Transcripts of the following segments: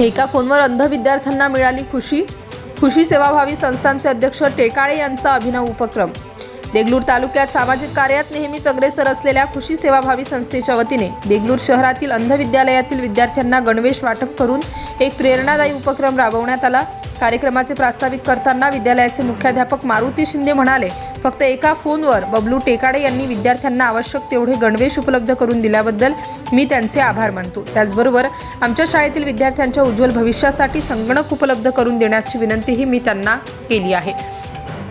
एका फोनवर अंध विद्यार्थ्यांना मिळाली खुशी. खुशी सेवाभावी संस्थांचे अध्यक्ष टेकाळे यांचा अभिनव उपक्रम. देगलूर तालुक्यात सामाजिक कार्यात नेहमीच अग्रेसर असलेल्या खुशी सेवाभावी संस्थेच्या वतीने देगलूर शहरातील अंध विद्यालयातील विद्यार्थ्यांना गणवेश वाटप करून एक प्रेरणादायी उपक्रम राबवण्यात आला. कार्यक्रमाचे प्रास्ताविक करताना विद्यालयाचे मुख्याध्यापक मारुती शिंदे म्हणाले फक्त एका फोनवर बबलू टेकाडे यांनी विद्यार्थ्यांना आवश्यक तेवढे गणवेश उपलब्ध करून दिल्याबद्दल मी त्यांचे आभार मानतो. त्याचबरोबर आमच्या शाळेतील विद्यार्थ्यांच्या उज्ज्वल भविष्यासाठी संगणक उपलब्ध करून देण्याची विनंतीही मी त्यांना केली आहे.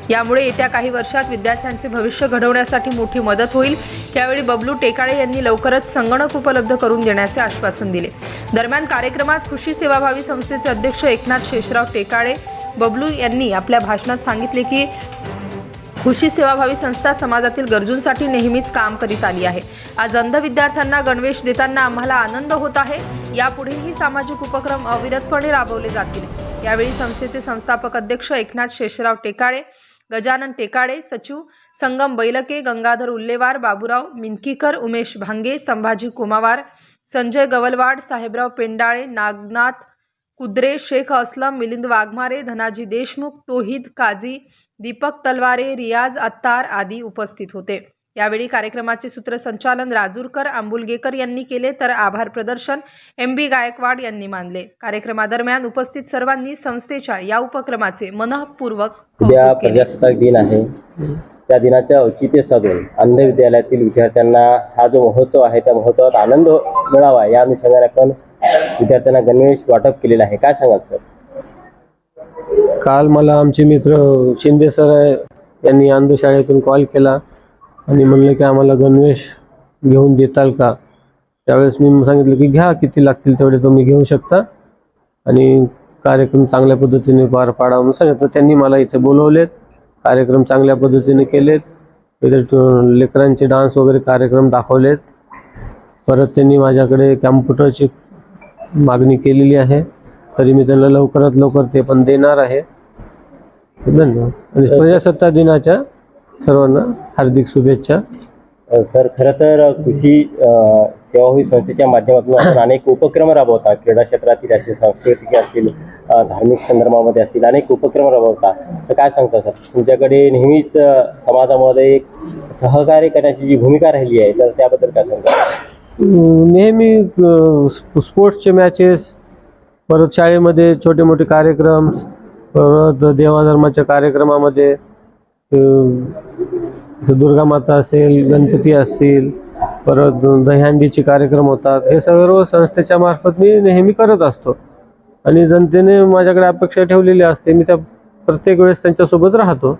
यामुळे येत्या काही वर्षात विद्यार्थ्यांचे भविष्य घडवण्यासाठी मोठी मदत होईल. यावेळी बबलू टेकाळे यांनी लवकरच संगणक उपलब्ध करून देण्याचे आश्वासन दिले. दरम्यान कार्यक्रमात कृषी सेवाभावी संस्थेचे अध्यक्ष एकनाथ शेषराव टेकाळे बबलू यांनी आपल्या भाषणात सांगितले की कृषी सेवाभावी संस्था समाजातील गरजूंसाठी नेहमीच काम करीत आली आहे. आज अंध विद्यार्थ्यांना गणवेश देताना आम्हाला आनंद होत आहे. यापुढेही सामाजिक उपक्रम अविरतपणे राबवले जातील. यावेळी संस्थेचे संस्थापक अध्यक्ष एकनाथ शेषराव टेकाळे गजानन टेकाळे सचिव संगम बैलके गंगाधर उल्लेवार बाबूराव मिनकीकर उमेश भांगे संभाजी कुमावार संजय गवलवाड साहेबराव पेंडाळे नागनाथ कुद्रे शेख असलम मिलिंद वाघमारे धनाजी देशमुख तोहिद काझी दीपक तलवारे रियाज अत्तार आदी उपस्थित होते. यावेळी कार्यक्रमाचे सूत्रसंचालन राजूरकर आंबुलगेकर यांनी केले तर आभार प्रदर्शन एम बी गायकवाड यांनी मानले. कार्यक्रमादरम्यान उपस्थित सर्वांनी संस्थेच्या या उपक्रमाचे मनःपूर्वक उद्या प्रजासत्ताक दिन आहे. त्या दिनाचं औचित्य साधून अंध विद्यालयातील विद्यार्थ्यांना हा जो महोत्सव आहे त्या महोत्सवात आनंद मिळावा या अनुषंगाने आपण विद्यार्थ्यांना गणवेश वाटप केलेलं आहे. काय सांगाल सर? काल मला आमचे मित्र शिंदे सर यांनी अंध शाळेतून कॉल केला. आणि म्हणले की आम्हाला गणवेश घेऊन देताल का? त्यावेळेस मी सांगितलं की घ्या किती लागतील तेवढे तुम्ही घेऊ शकता. आणि कार्यक्रम चांगल्या पद्धतीने पार पाडा म्हणून सांगितलं. त्यांनी मला इथे बोलवलेत कार्यक्रम चांगल्या पद्धतीने केलेत. इथे लेकरांचे डान्स वगैरे कार्यक्रम दाखवलेत. परत त्यांनी माझ्याकडे कॅम्प्युटरची मागणी केलेली आहे. तरी मी त्यांना लवकरात लवकर ते पण देणार आहे. धन्यवाद. आणि प्रजासत्ताक दिनाच्या सर्वांना हार्दिक शुभेच्छा. सर खरं तर कृषी अ, सेवाभावी संस्थेच्या माध्यमातून आपण अनेक उपक्रम राबवता. क्रीडा क्षेत्रातील असेल सांस्कृतिक असतील धार्मिक संदर्भामध्ये असतील अनेक उपक्रम राबवता. तर काय सांगता सर? तुमच्याकडे नेहमीच समाजामध्ये एक सहकार्य करण्याची जी भूमिका राहिली आहे तर त्याबद्दल काय सांगता? नेहमी स्पोर्ट्सचे मॅचेस परत शाळेमध्ये छोटे मोठे कार्यक्रम परत देवाधर्माच्या कार्यक्रमामध्ये दुर्गा माता असेल गणपती असतील परत दहीहंडीचे कार्यक्रम होतात. हे सर्व संस्थेच्या मार्फत मी नेहमी करत असतो. आणि जनतेने माझ्याकडे अपेक्षा ठेवलेली असते. मी त्या प्रत्येक वेळेस त्यांच्यासोबत राहतो.